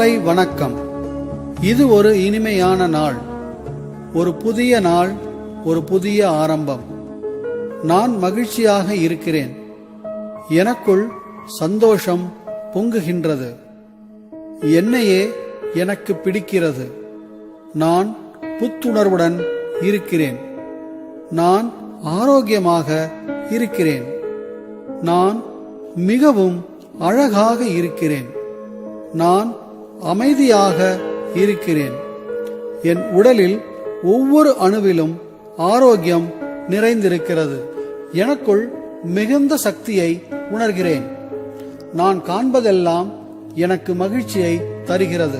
காலை வணக்கம். இது ஒரு இனிமையான நாள். ஒரு புதிய நாள் ஒரு புதிய ஆரம்பம். நான் மகிழ்ச்சியாக இருக்கிறேன். எனக்குள் சந்தோஷம் பொங்குகின்றது. என்னையே எனக்கு பிடிக்கிறது. நான் புத்துணர்வுடன் இருக்கிறேன். நான் ஆரோக்கியமாக இருக்கிறேன். நான் மிகவும் அழகாக இருக்கிறேன். நான் அமைதியாக இருக்கிறேன். என் உடலில் ஒவ்வொரு அணுவிலும் ஆரோக்கியம் நிறைந்திருக்கிறது. எனக்குள் மிகுந்த சக்தியை உணர்கிறேன். நான் காண்பதெல்லாம் எனக்கு மகிழ்ச்சியை தருகிறது.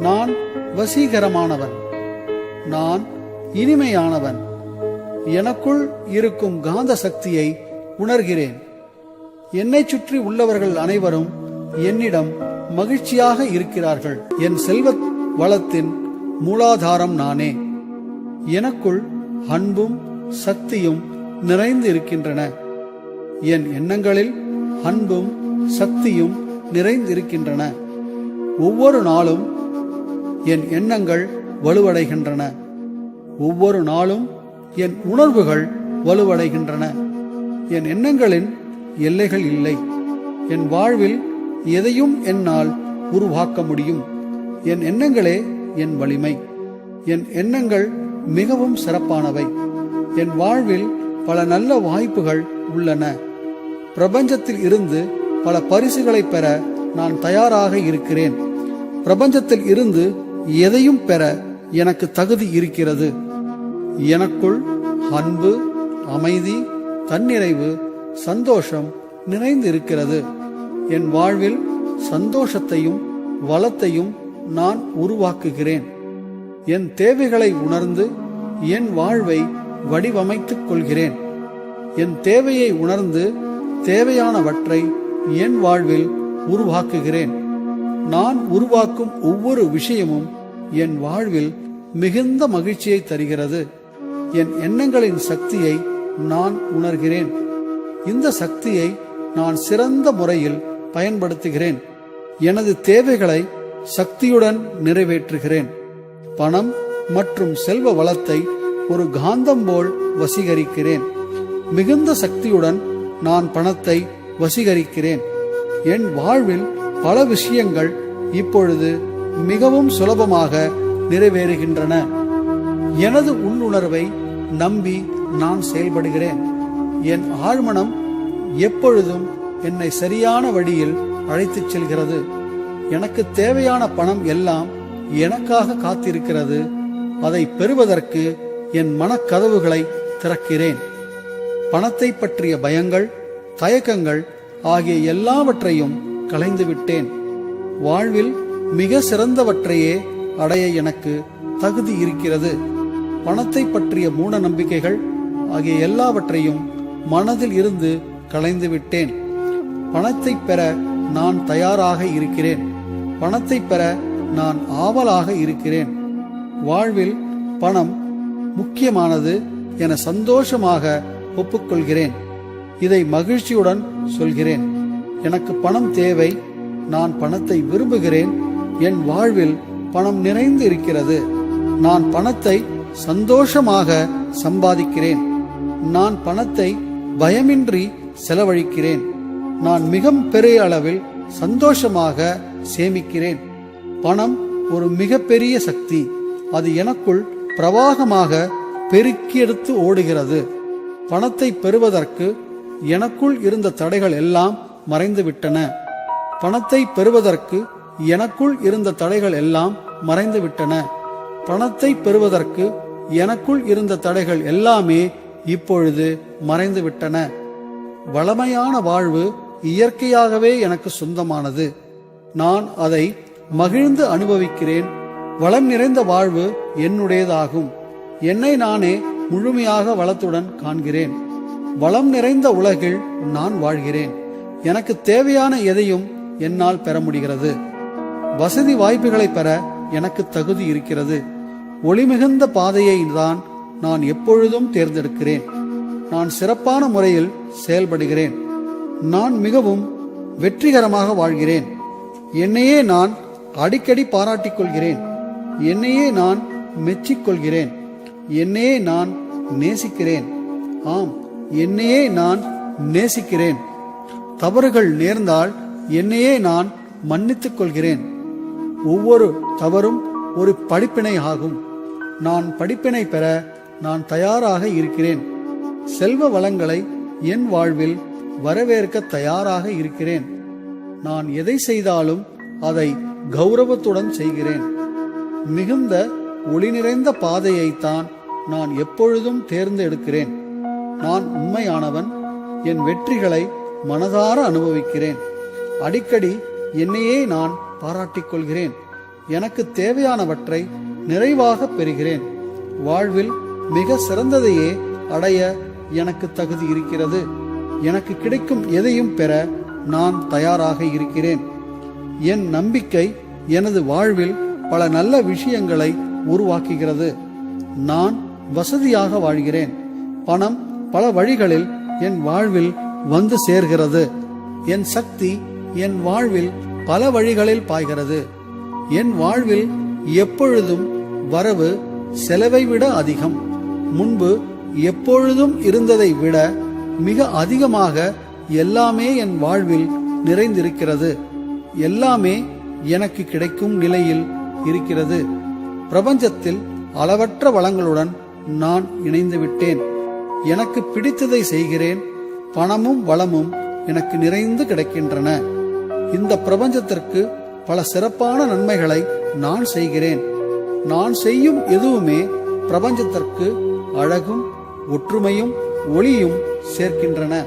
நான் வசீகரமானவன். நான் இனிமையானவன். எனக்குள் இருக்கும் காந்த சக்தியை உணர்கிறேன். என்னை சுற்றி உள்ளவர்கள் அனைவரும் என்னிடம் மகிழ்ச்சியாக இருக்கிறார்கள். என் செல்வ வளத்தின் மூலாதாரம் நானே. எனக்குள் அன்பும் சக்தியும் நிறைந்து இருக்கின்றன. என் எண்ணங்களில் அன்பும் சக்தியும் நிறைந்திருக்கின்றன ஒவ்வொரு நாளும் என் எண்ணங்கள் வலுவடைகின்றன. ஒவ்வொரு நாளும் என் உணர்வுகள் வலுவடைகின்றன. என் எண்ணங்களின் எல்லைகள் இல்லை. என் வாழ்வில் எதையும் என்னால் உருவாக்க முடியும். என் எண்ணங்களே என் வலிமை. என் எண்ணங்கள் மிகவும் சிறப்பானவை. என் வாழ்வில் பல நல்ல வாய்ப்புகள் உள்ளன. பிரபஞ்சத்தில் இருந்து பல பரிசுகளை பெற நான் தயாராக இருக்கிறேன். பிரபஞ்சத்தில் இருந்து எதையும் பெற எனக்கு தகுதி இருக்கிறது. எனக்குள் அன்பு அமைதி தன்னிறைவு சந்தோஷம் நிறைந்து இருக்கிறது என் வாழ்வில் சந்தோஷத்தையும் வளத்தையும் நான் உருவாக்குகிறேன். என் தேவைகளை உணர்ந்து என் வாழ்வை வடிவமைத்துக் கொள்கிறேன். என் தேவையை உணர்ந்து தேவையானவற்றை என் வாழ்வில் உருவாக்குகிறேன். நான் உருவாக்கும் ஒவ்வொரு விஷயமும் என் வாழ்வில் மிகுந்த மகிழ்ச்சியை தருகிறது. என் எண்ணங்களின் சக்தியை நான் உணர்கிறேன். இந்த சக்தியை நான் சிறந்த முறையில் பயன்படுத்துகிறேன். எனது தேவைகளை சக்தியுடன் நிறைவேற்றுகிறேன். பணம் மற்றும் செல்வ வளத்தை ஒரு காந்தம் போல் வசீகரிக்கிறேன். மிகுந்த சக்தியுடன் நான் பணத்தை வசீகரிக்கிறேன். என் வாழ்வில் பல விஷயங்கள் இப்பொழுது மிகவும் சுலபமாக நிறைவேறுகின்றன. எனது உள்ளுணர்வை நம்பி நான் செயல்படுகிறேன். என் ஆழ்மனம் எப்பொழுதும் என்னை சரியான வழியில் அழைத்துச் செல்கிறது. எனக்கு தேவையான பணம் எல்லாம் எனக்காக காத்திருக்கிறது. அதை பெறுவதற்கு என் மனக்கதவுகளை திறக்கிறேன். பணத்தை பற்றிய பயங்கள் தயக்கங்கள் ஆகிய எல்லாவற்றையும் களைந்து விட்டேன். வாழ்வில் மிக சிறந்தவற்றையே அடைய எனக்கு தகுதி இருக்கிறது. பணத்தை பற்றிய மூட நம்பிக்கைகள் ஆகிய எல்லாவற்றையும் மனதில் இருந்து கலைந்து விட்டேன். பணத்தை பெற நான் தயாராக இருக்கிறேன். பணத்தை பெற நான் ஆவலாக இருக்கிறேன். வாழ்வில் பணம் முக்கியமானது என சந்தோஷமாக ஒப்புக்கொள்கிறேன். இதை மகிழ்ச்சியுடன் சொல்கிறேன். எனக்கு பணம் தேவை நான் பணத்தை விரும்புகிறேன். என் வாழ்வில் பணம் நிறைந்து இருக்கிறது. நான் பணத்தை சந்தோஷமாக சம்பாதிக்கிறேன். நான் பணத்தை பயமின்றி செலவழிக்கிறேன். நான் மிக பெரிய அளவில் சந்தோஷமாக சேமிக்கிறேன். பணம் ஒரு மிகப்பெரிய சக்தி. அது எனக்குள் பிரவாகமாக பெருக்கி எடுத்து ஓடுகிறது. பணத்தை பெறுவதற்கு எனக்குள் இருந்த தடைகள் எல்லாம் மறைந்து விட்டன பணத்தை பெறுவதற்கு எனக்குள் இருந்த தடைகள் எல்லாம் மறைந்துவிட்டன. பணத்தை பெறுவதற்கு எனக்குள் இருந்த தடைகள் எல்லாமே இப்பொழுது மறைந்து விட்டன வளமையான வாழ்வு இயற்கையாகவே எனக்கு சொந்தமானது. நான் அதை மகிழ்ந்து அனுபவிக்கிறேன். வளம் நிறைந்த வாழ்வு என்னுடையதாகும். என்னை நானே முழுமையாக வளத்துடன் காண்கிறேன். வளம் நிறைந்த உலகில் நான் வாழ்கிறேன். எனக்கு தேவையான எதையும் என்னால் பெற முடிகிறது. வசதி வாய்ப்புகளை பெற எனக்கு தகுதி இருக்கிறது. ஒளிமிகுந்த பாதையை தான் நான் எப்பொழுதும் தேர்ந்தெடுக்கிறேன். நான் சிறப்பான முறையில் செயல்படுகிறேன். நான் மிகவும் வெற்றிகரமாக வாழ்கிறேன். என்னையே நான் அடிக்கடி பாராட்டிக் கொள்கிறேன் என்னையே நான் மெச்சிக்கொள்கிறேன். என்னையே நான் நேசிக்கிறேன். ஆம் என்னையே நான் நேசிக்கிறேன். தவறுகள் நேர்ந்தால் என்னையே நான் மன்னித்துக் கொள்கிறேன் ஒவ்வொரு தவறும் ஒரு படிப்பினை ஆகும். நான் படிப்பினை பெற நான் தயாராக இருக்கிறேன். செல்வ வளங்களை என் வாழ்வில் வரவேற்க தயாராக இருக்கிறேன். நான் எதை செய்தாலும் அதை கௌரவத்துடன் செய்கிறேன். மிகுந்த ஒளி நிறைந்த பாதையைத்தான் நான் எப்பொழுதும் தேர்ந்தெடுக்கிறேன். நான் உண்மையானவன் என் வெற்றிகளை மனதார அனுபவிக்கிறேன். அடிக்கடி என்னையே நான் பாராட்டிக் கொள்கிறேன். எனக்கு தேவையானவற்றை நிறைவாக பெறுகிறேன். வாழ்வில் மிக சிறந்ததையே அடைய எனக்கு தகுதி இருக்கிறது. எனக்கு கிடைக்கும் எதையும் பெற நான் தயாராக இருக்கிறேன். என் நம்பிக்கை எனது வாழ்வில் பல நல்ல விஷயங்களை உருவாக்குகிறது. நான் வசதியாக வாழ்கிறேன். பணம் பல வழிகளில் என் வாழ்வில் வந்து சேர்கிறது. என் சக்தி என் வாழ்வில் பல வழிகளில் பாய்கிறது. என் வாழ்வில் எப்பொழுதும் வரவு செலவை விட அதிகம். முன்பு எப்பொழுதும் இருந்ததை விட மிக அதிகமாக எல்லாமே என் வாழ்வில் நிறைந்திருக்கிறது. எல்லாமே எனக்கு கிடைக்கும் நிலையில் இருக்கிறது. பிரபஞ்சத்தில் அளவற்ற வளங்களுடன் நான் இணைந்து விட்டேன். எனக்கு பிடித்ததை செய்கிறேன். பணமும் வளமும் எனக்கு நிறைந்து கிடைக்கின்றன. இந்த பிரபஞ்சத்திற்கு பல சிறப்பான நன்மைகளை நான் செய்கிறேன். நான் செய்யும் எதுவுமே பிரபஞ்சத்திற்கு அழகும் ஒற்றுமையும் ஒளியும் சேர்க்கின்றன.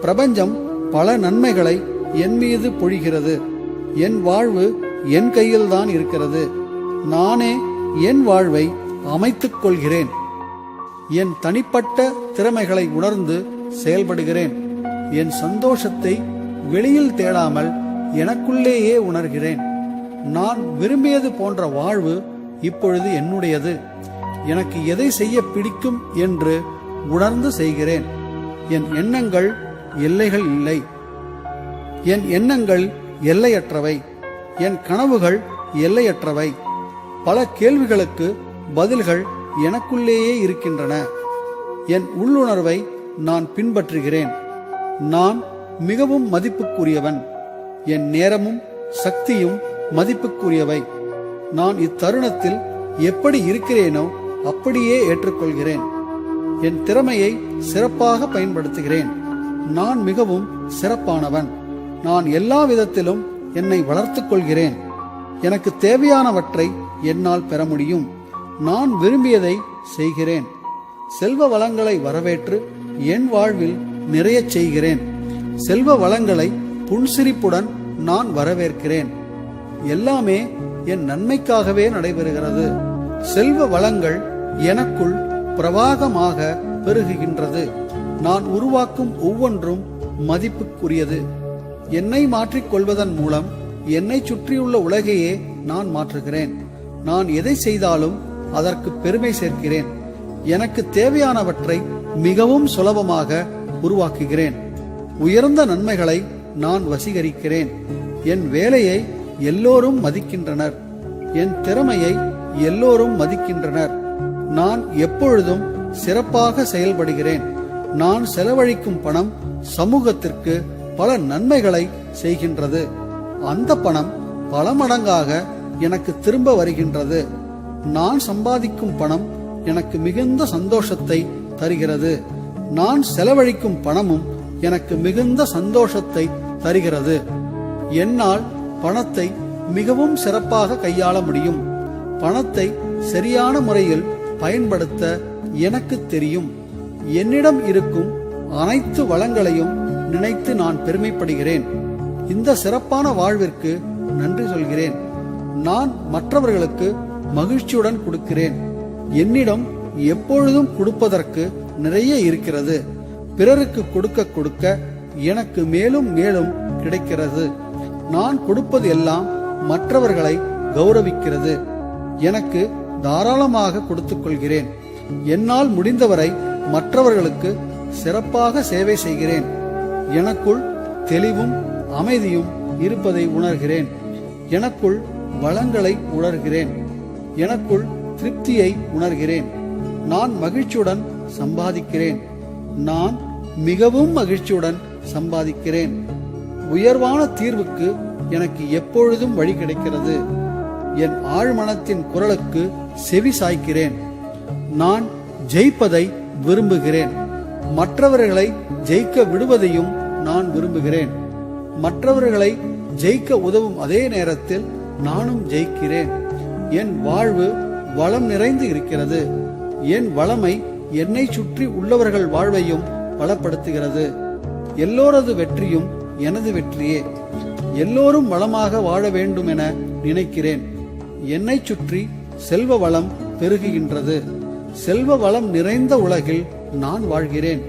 பிரபஞ்சம் பல நன்மைகளை என் மீது பொழிகிறது. என் வாழ்வு என் கையில்தான் இருக்கிறது. நானே என் வாழ்வை அமைத்துக் கொள்கிறேன். என் தனிப்பட்ட திறமைகளை உணர்ந்து செயல்படுகிறேன். என் சந்தோஷத்தை வெளியில் தேடாமல் எனக்குள்ளேயே உணர்கிறேன். நான் விரும்பியது போன்ற வாழ்வு இப்பொழுது என்னுடையது. எனக்கு எதை செய்ய பிடிக்கும் என்று உணர்ந்து செய்கிறேன். என் எண்ணங்கள் எல்லைகள் இல்லை. என் எண்ணங்கள் எல்லையற்றவை. என் கனவுகள் எல்லையற்றவை. பல கேள்விகளுக்கு பதில்கள் எனக்குள்ளேயே இருக்கின்றன. என் உள்ளுணர்வை நான் பின்பற்றுகிறேன். நான் மிகவும் மதிப்புக்குரியவன். என் நேரமும் சக்தியும் மதிப்புக்குரியவை. நான் இத்தருணத்தில் எப்படி இருக்கிறேனோ அப்படியே ஏற்றுக்கொள்கிறேன். என் திறமையை சிறப்பாக பயன்படுத்துகிறேன். நான் மிகவும் சிறப்பானவன். நான் எல்லா விதத்திலும் என்னை வளர்த்துக் கொள்கிறேன். எனக்கு தேவையானவற்றை என்னால் பெற முடியும். நான் விரும்பியதை செய்கிறேன். செல்வ வளங்களை வரவேற்று என் வாழ்வில் நிறையச் செய்கிறேன். செல்வ வளங்களை புன்சிரிப்புடன் நான் வரவேற்கிறேன். எல்லாமே என் நன்மைக்காகவே நடைபெறுகிறது. செல்வ வளங்கள் எனக்குள் பிரவாகமாக பெருகுகின்றது. நான் உருவாக்கும் ஒவ்வொன்றும் மதிப்புக்குரியது. என்னை மாற்றிக்கொள்வதன் மூலம் என்னை சுற்றியுள்ள உலகையே நான் மாற்றுகிறேன். நான் எதை செய்தாலும் அதற்கு பெருமை சேர்க்கிறேன். எனக்கு தேவையானவற்றை மிகவும் சுலபமாக உருவாக்குகிறேன். உயர்ந்த நன்மைகளை நான் வசீகரிக்கிறேன். என் வேலையை எல்லோரும் மதிக்கின்றனர். என் திறமையை எல்லோரும் மதிக்கின்றனர். நான் எப்பொழுதும் சிறப்பாக செயல்படுகிறேன். நான் செலவழிக்கும் பணம் சமூகத்திற்கு பல நன்மைகளை செய்கின்றது. அந்த பணம் பல மடங்காக எனக்கு திரும்ப வருகின்றது. நான் சம்பாதிக்கும் பணம் எனக்கு மிகுந்த சந்தோஷத்தை தருகிறது. நான் செலவழிக்கும் பணமும் எனக்கு மிகுந்த சந்தோஷத்தை தருகிறது. என்னால் பணத்தை மிகவும் சிறப்பாக கையாள முடியும். பணத்தை சரியான முறையில் பயன்படுத்த எனக்கு தெரியும். என்னிடம் இருக்கும் அனைத்து வளங்களையும் நினைத்து நான் பெருமைப்படுகிறேன். இந்த சிறப்பான வாழ்விற்கு நன்றி சொல்கிறேன். நான் மற்றவர்களுக்கு மகிழ்ச்சியுடன் கொடுக்கிறேன். என்னிடம் எப்பொழுதும் கொடுப்பதற்கு நிறைய இருக்கிறது. பிறருக்கு கொடுக்க கொடுக்க எனக்கு மேலும் மேலும் கிடைக்கிறது. நான் கொடுப்பது எல்லாம் மற்றவர்களை கௌரவிக்கிறது. எனக்கு தாராளமாக கொடுத்துக் கொள்கிறேன் என்னால் முடிந்தவரை மற்றவர்களுக்கு சிறப்பாக சேவை செய்கிறேன். எனக்குள் தெளிவும் அமைதியும் இருப்பதை உணர்கிறேன். எனக்குள் வளங்களை உணர்கிறேன். எனக்குள் திருப்தியை உணர்கிறேன். நான் மகிழ்ச்சியுடன் சம்பாதிக்கிறேன். நான் மிகவும் மகிழ்ச்சியுடன் சம்பாதிக்கிறேன். உயர்வான தீர்வுக்கு எனக்கு எப்பொழுதும் வழி கிடைக்கிறது. என் ஆழ்மனத்தின் குரலுக்கு செவி சாய்க்கிறேன். நான் ஜெயிப்பதை விரும்புகிறேன். மற்றவர்களை ஜெயிக்க விடுவதையும் நான் விரும்புகிறேன். மற்றவர்களை ஜெயிக்க உதவும் அதே நேரத்தில் நானும் ஜெயிக்கிறேன். என் வாழ்வு வளம் நிறைந்து இருக்கிறது. என் வளமை என்னை சுற்றி உள்ளவர்கள் வாழ்வையும் வளப்படுத்துகிறது எல்லோரது வெற்றியும் எனது வெற்றியே. எல்லோரும் வளமாக வாழ வேண்டும் என நினைக்கிறேன். என்னை சுற்றி செல்வ வளம் பெருகுகின்றது. செல்வ வளம் நிறைந்த உலகில் நான் வாழ்கிறேன்.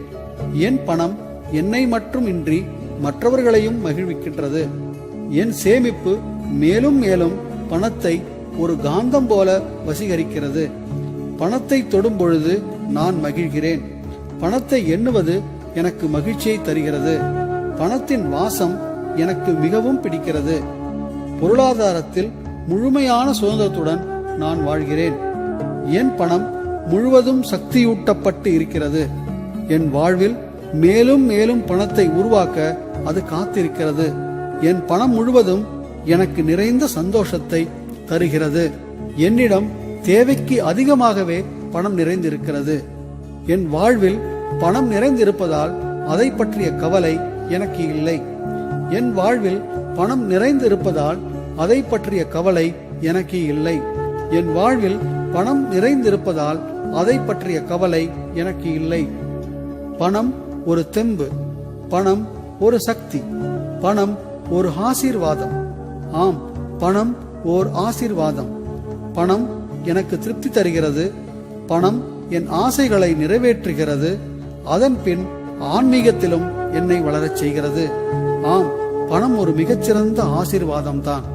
என் பணம் என்னை மட்டும் இன்றி மற்றவர்களையும் மகிழ்விக்கின்றது. என் சேமிப்பு மேலும் மேலும் பணத்தை ஒரு காந்தம் போல வசீகரிக்கிறது. பணத்தை தொடும் பொழுது நான் மகிழ்கிறேன். பணத்தை எண்ணுவது எனக்கு மகிழ்ச்சியை தருகிறது. பணத்தின் வாசம் எனக்கு மிகவும் பிடிக்கிறது. பொருளாதாரத்தில் முழுமையான சுதந்திரத்துடன் நான் வாழ்கிறேன். என் பணம் முழுவதும் சக்தியூட்டப்பட்டு இருக்கிறது. என் வாழ்வில் மேலும் மேலும் பணத்தை உருவாக்க அது காத்திருக்கிறது. என் பணம் முழுவதும் எனக்கு நிறைந்த சந்தோஷத்தை தருகிறது. என்னிடம் தேவைக்கு அதிகமாகவே பணம் நிறைந்திருக்கிறது. என் வாழ்வில் பணம் நிறைந்திருப்பதால் அதை பற்றிய கவலை எனக்கு இல்லை. என் வாழ்வில் பணம் நிறைந்திருப்பதால் அதை பற்றிய கவலை எனக்கு இல்லை. என் வாழ்வில் பணம் நிறைந்திருப்பதால் அதை பற்றிய கவலை எனக்கு இல்லை. பணம் ஒரு தெம்பு. பணம் ஒரு சக்தி. பணம் ஒரு ஆசீர்வாதம். ஆம் பணம் ஓர் ஆசீர்வாதம். பணம் எனக்கு திருப்தி தருகிறது. பணம் என் ஆசைகளை நிறைவேற்றுகிறது. அதன் பின் ஆன்மீகத்திலும் என்னை வளரச் செய்கிறது. ஆம் பணம் ஒரு மிகச்சிறந்த ஆசீர்வாதம் தான்